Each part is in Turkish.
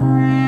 Of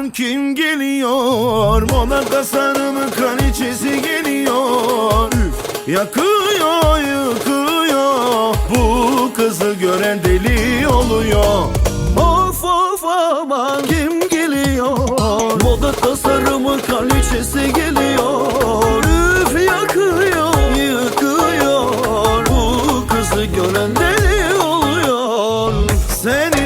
aman kim geliyor? Moda tasarımı kraliçesi geliyor. Üf, Yakıyor yıkıyor Bu kızı gören deli oluyor. Of of aman kim geliyor? Moda tasarımı kraliçesi geliyor. Üf yakıyor yıkıyor Bu kızı gören deli oluyor. Seni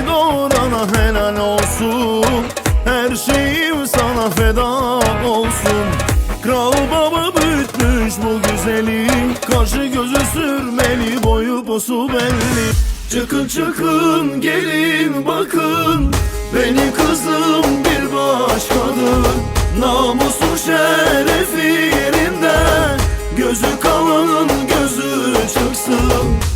boyu posu belli Çıkın çıkın gelin bakın. Beni kızım bir başkadır. Namusu şerefi yerinde Gözü kalanın gözü çıksın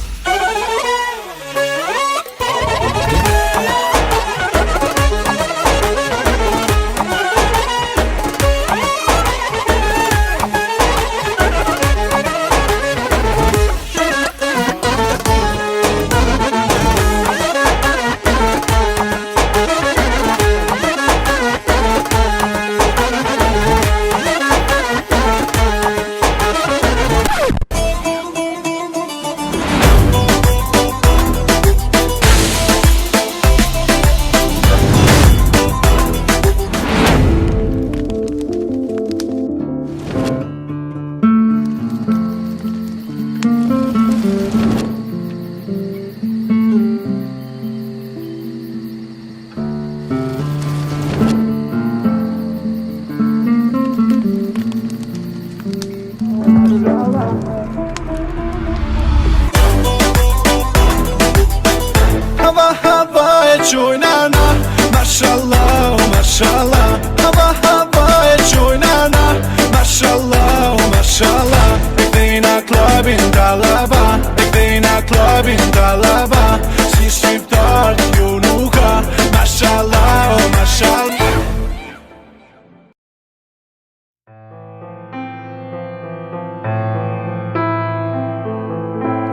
aklabin talaba Siz çift dört yunuka. Maşallah maşallah.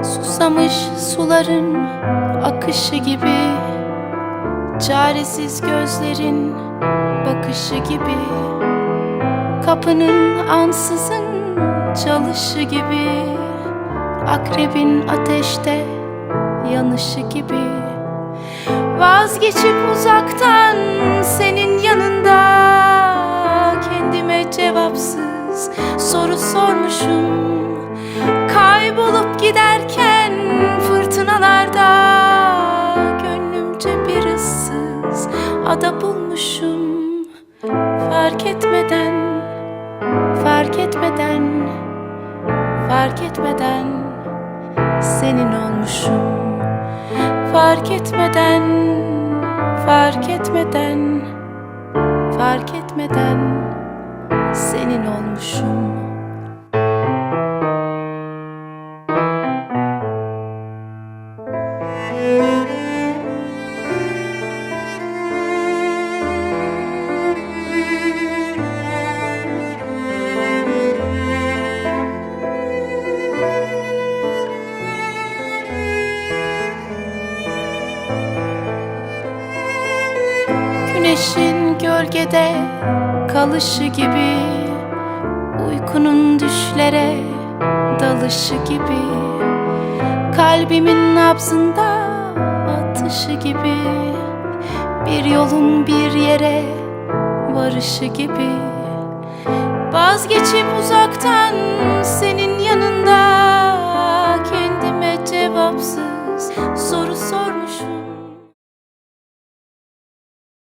Susamış suların akışı gibi Çaresiz gözlerin bakışı gibi Kapının ansızın çalışı gibi Akrebin ateşte yanışı gibi. Vazgeçip uzaktan senin yanında Kendime cevapsız soru sormuşum. Kaybolup giderken fırtınalarda Gönlümce bir ıssız ada bulmuşum. Fark etmeden, fark etmeden, fark etmeden Senin olmuşum Fark etmeden, fark etmeden, fark etmeden senin olmuşum. gölgede kalışı gibi Uykunun düşlere dalışı gibi Kalbimin nabzında atışı gibi Bir yolun bir yere varışı gibi. Vazgeçip uzaktan senin yanında Kendime cevapsız